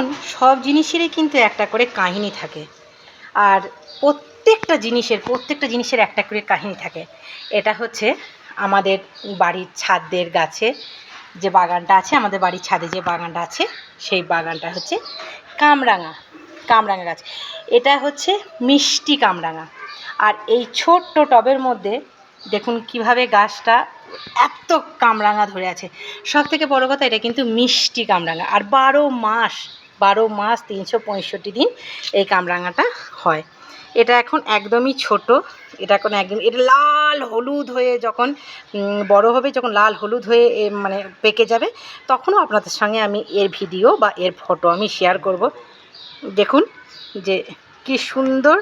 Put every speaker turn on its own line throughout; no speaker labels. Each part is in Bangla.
দেখুন, সব জিনিসেরই কিন্তু একটা করে কাহিনী থাকে। আর প্রত্যেকটা জিনিসের প্রত্যেকটা জিনিসের একটা করে কাহিনী থাকে। এটা হচ্ছে আমাদের বাড়ির ছাদের গাছে যে বাগানটা আছে, আমাদের বাড়ির ছাদে যে বাগানটা আছে, সেই বাগানটা হচ্ছে কামরাঙা কামরাঙা গাছ। এটা হচ্ছে মিষ্টি কামরাঙা। আর এই ছোট্ট টবের মধ্যে দেখুন কীভাবে গাছটা এত কামরাঙা ধরে আছে। সব থেকে বড় কথা, এটা কিন্তু মিষ্টি কামরাঙা। আর বারো মাস বারো মাস তিনশো পঁয়ষট্টি দিন এই কামরাঙাটা হয়। এটা এখন একদমই ছোট। এটা এখন একদম, এটা লাল হলুদ হয়ে যখন বড় হবে, যখন লাল হলুদ হয়ে মানে পেকে যাবে, তখনও আপনাদের সঙ্গে আমি এর ভিডিও বা এর ফটো আমি শেয়ার করব। দেখুন যে কি সুন্দর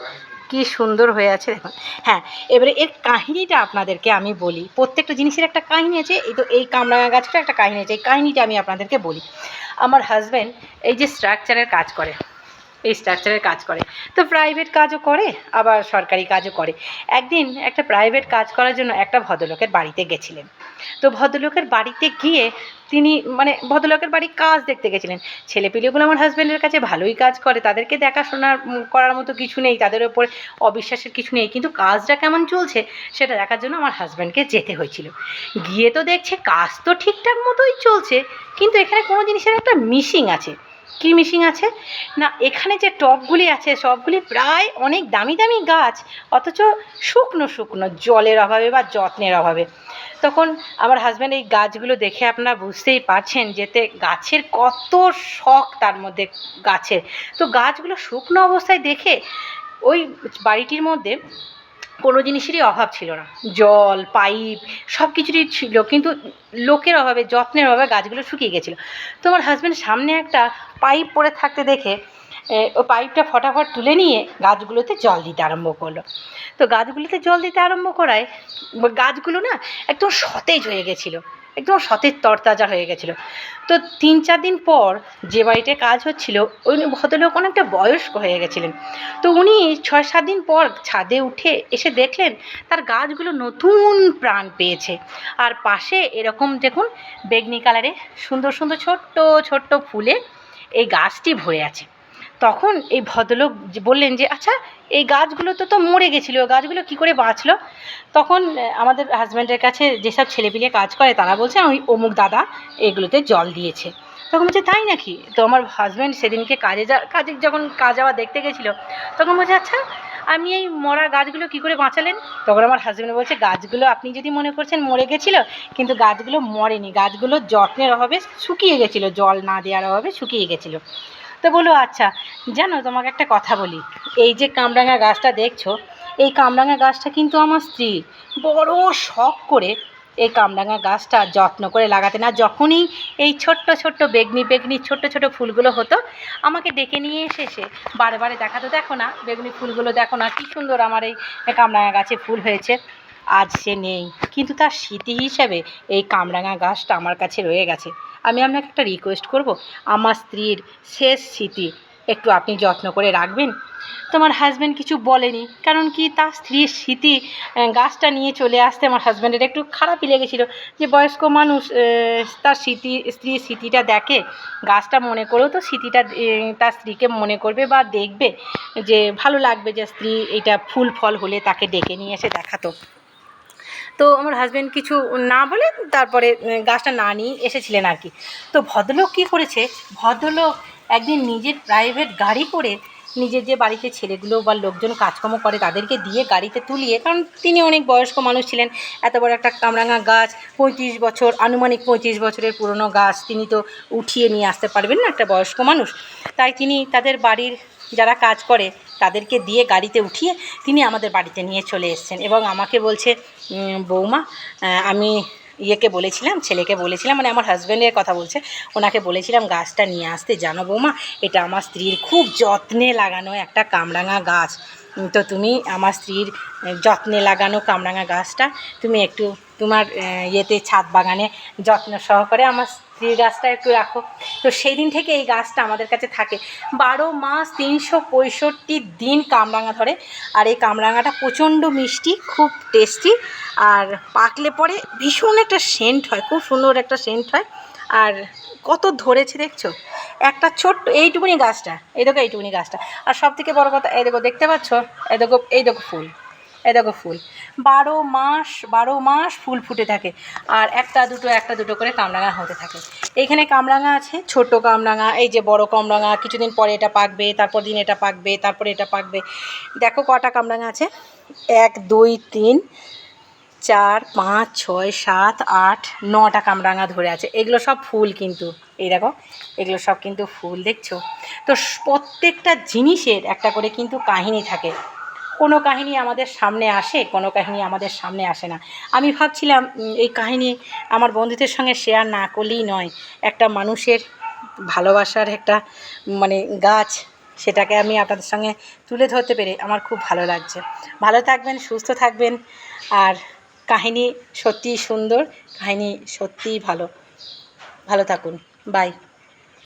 কি সুন্দর হয়ে আছে দেখুন। হ্যাঁ এবারে এর কাহিনিটা আপনাদেরকে আমি বলি। প্রত্যেকটা জিনিসের একটা কাহিনী আছে, এই তো এই কামরাঙা গাছটা একটা কাহিনী আছে, এই কাহিনিটা আমি আপনাদেরকে বলি। আমার হাজব্যান্ড এই যে স্ট্রাকচারের কাজ করে, এই স্ট্রাকচারের কাজ করে। তো প্রাইভেট কাজও করে, আবার সরকারি কাজও করে। একদিন একটা প্রাইভেট কাজ করার জন্য একটা ভদ্রলোকের বাড়িতে গেছিলেন। তো ভদ্রলোকের বাড়িতে গিয়ে তিনি মানে ভদ্রলোকের বাড়ি কাজ দেখতে গেছিলেন। ছেলেপিলেগুলো আমার হাজব্যান্ডের কাছে ভালোই কাজ করে, তাদেরকে দেখাশোনা করার মতো কিছু নেই, তাদের ওপর অবিশ্বাসের কিছু নেই, কিন্তু কাজটা কেমন চলছে সেটা দেখার জন্য আমার হাজব্যান্ডকে যেতে হয়েছিল। গিয়ে তো দেখছে কাজ তো ঠিকঠাক মতোই চলছে, কিন্তু এখানে কোনো জিনিসের একটা মিসিং আছে। কী মিসিং আছে? না, এখানে যে টবগুলি আছে, সবগুলি প্রায় অনেক দামি দামি গাছ, অথচ শুকনো শুকনো, জলের অভাবে বা যত্নের অভাবে। তখন আমার হাজব্যান্ড এই গাছগুলো দেখে আপনারা বুঝতেই পারছেন যেতে গাছের কত শখ তার মধ্যে গাছের। তো গাছগুলো শুকনো অবস্থায় দেখে ওই বাড়িটির মধ্যে কোনো জিনিসেরই অভাব ছিল না। জল, পাইপ সব কিছুরই ছিল, কিন্তু লোকের অভাবে, যত্নের অভাবে গাছগুলো শুকিয়ে গেছিল। তোমার হাজব্যান্ড সামনে একটা পাইপ পড়ে থাকতে দেখে ও পাইপটা ফটাফট তুলে নিয়ে গাছগুলোতে জল দিতে আরম্ভ করল। তো গাছগুলোতে জল দিতে আরম্ভ করায়, গাছগুলো না একদম সতেজ হয়ে গেছিল। একদম সতেজ তরতাজা হয়ে গেছিল। তো তিন চার দিন পর যে বাড়িতে কাজ হচ্ছিল, ওই ভদ্রলোক অনেকটা বয়স্ক হয়ে গেছিলেন। তো উনি ছয় সাত দিন পর ছাদে উঠে এসে দেখলেন তার গাছগুলো নতুন প্রাণ পেয়েছে। আর পাশে এরকম দেখুন বেগনি কালারে সুন্দর সুন্দর ছোট্ট ছোট্ট ফুলে এই গাছটি ভরে আছে। তখন এই ভদ্রলোক বললেন যে আচ্ছা এই গাছগুলো তো তো মরে গেছিল গাছগুলো কি করে বাঁচলো? তখন আমাদের হাজব্যান্ডের কাছে যেসব ছেলেপিলে কাজ করে, তারা বলছে ওই অমুক দাদা এগুলোতে জল দিয়েছে। তখন বলছে, তাই নাকি? তো আমার হাজব্যান্ড সেদিনকে কাজে যা, কাজে যখন কাজ যাওয়া দেখতে গেছিল, তখন বলছে আচ্ছা আপনি এই মরা গাছগুলো কি করে বাঁচালেন? তখন আমার হাজব্যান্ড বলছে, গাছগুলো আপনি যদি মনে করছেন মরে গেছিল, কিন্তু গাছগুলো মরেনি। গাছগুলো যত্নের অভাবে শুকিয়ে গেছিল, জল না দেওয়ার অভাবে শুকিয়ে গেছিল। তো বলো আচ্ছা জানো, তোমাকে একটা কথা বলি। এই যে কামরাঙা গাছটা দেখছ, এই কামরাঙা গাছটা কিন্তু আমার স্ত্রী। বড় শখ করে এই কামরাঙা গাছটা যত্ন করে লাগাতে না যখনই এই ছোট্ট ছোট্ট বেগনি বেগনি, ছোট্ট ছোট ফুলগুলো হতো, আমাকে ডেকে নিয়ে এসে সে বারে বারে দেখাতো, দেখো না, বেগুনি ফুলগুলো দেখো না, কী সুন্দর আমার এই কামরাঙা গাছে ফুল হয়েছে। আজ সে নেই। কিন্তু তার স্মৃতি হিসাবে এই কামরাঙা গাছটা আমার কাছে রয়ে গেছে। আমি আপনাকে একটা রিকোয়েস্ট করব। আমার স্ত্রীর শেষ স্মৃতি একটু আপনি যত্ন করে রাখবেন। তোমার হাজব্যান্ড কিছু বলেনি, কারণ কি তার স্ত্রীর স্মৃতি গাছটা নিয়ে চলে আসতে আমার হাজব্যান্ডের একটু খারাপই লেগেছিলো। যে বয়স্ক মানুষ তার স্মৃতি, স্ত্রীর স্মৃতিটা দেখে গাছটা মনে করেও তো স্মৃতিটা তার স্ত্রীকে মনে করবে বা দেখবে যে ভালো লাগবে যে স্ত্রী এটা ফুল ফল হলে তাকে ডেকে নিয়ে এসে দেখাতো। তো আমার হাজব্যান্ড কিছু না বলে তারপরে গাছটা না নিয়ে এসেছিলেন আর কি। তো ভদ্রলোক কী করেছে? ভদ্রলোক একদিন নিজের প্রাইভেট গাড়ি করে নিজের যে বাড়িতে ছেলেগুলো বা লোকজন কাজকর্ম করে তাদেরকে দিয়ে গাড়িতে তুলিয়ে কারণ তিনি অনেক বয়স্ক মানুষ ছিলেন এত বড় একটা কামরাঙা গাছ পঁয়ত্রিশ বছর আনুমানিক পঁয়ত্রিশ বছরের পুরনো গাছ তিনি তো উঠিয়ে নিয়ে আসতে পারবেন না একটা বয়স্ক মানুষ। তাই তিনি তাদের বাড়ির যারা কাজ করে তাদেরকে দিয়ে গাড়িতে উঠিয়ে তিনি আমাদের বাড়িতে নিয়ে চলে এসেছেন এবং আমাকে বলছে "উম, বৌমা আমি ইয়েকে বলেছিলাম, ছেলেকে বলেছিলাম মানে আমার হাজব্যান্ডের কথা বলছে, ওনাকে বলেছিলাম, গাছটা নিয়ে আসতে জানো বৌমা, এটা আমার স্ত্রীর খুব যত্নে লাগানো একটা কামরাঙা গাছ। তো তুমি আমার স্ত্রীর যত্নে লাগানো কামরাঙা গাছটা, তুমি একটু তোমার ইয়েতে ছাদ বাগানে যত্ন সহকারে আমার স্ত্রীর গাছটা একটু রাখো। তো সেই দিন থেকে এই গাছটা আমাদের কাছে থাকে। বারো মাস তিনশো পঁয়ষট্টি দিন কামরাঙা ধরে। আর এই কামরাঙাটা প্রচণ্ড মিষ্টি, খুব টেস্টি আর পাকলে পরে ভীষণ একটা সেন্ট হয়, খুব সুন্দর একটা সেন্ট হয়। আর কত ধরেছে দেখছ? একটা ছোট্ট, এইটুকুনি গাছটা, এই দেখো এইটুকুনি গাছটা। আর সব থেকে বড়ো কথা, এই দেখো, দেখতে পাচ্ছ? এই দেখো এই দেখো ফুল, এই দেখো ফুল। বারো মাস বারো মাস ফুল ফুটে থাকে, আর একটা দুটো একটা দুটো করে কামরাঙা হতে থাকে। এইখানে কামরাঙা আছে ছোট কামরাঙা, এই যে বড় কামরাঙা, কিছুদিন পরে এটা পাকবে, তারপর দিন এটা পাকবে, তারপরে এটা পাকবে। দেখো কটা কামরাঙা আছে, এক, দুই, তিন চার, পাঁচ, ছয়, সাত, আট, নটা কামরাঙা ধরে আছে। এগুলো সব ফুল কিন্তু। এই দেখো, এগুলো সব কিন্তু ফুল, দেখছ? তো প্রত্যেকটা জিনিসের একটা করে কিন্তু কাহিনী থাকে। কোনো কাহিনী আমাদের সামনে আসে, কোনো কাহিনী আমাদের সামনে আসে না। আমি ভাবছিলাম এই কাহিনী আমার বন্ধুদের সঙ্গে শেয়ার না করলেই নয়। একটা মানুষের ভালোবাসার একটা মানে গাছ, সেটাকে আমি আপনাদের সঙ্গে তুলে ধরতে পেরে আমার খুব ভালো লাগছে। ভালো থাকবেন, সুস্থ থাকবেন, আর কাহিনী সত্যিই সুন্দর কাহিনি সত্যিই ভালো। ভালো থাকুন। বাই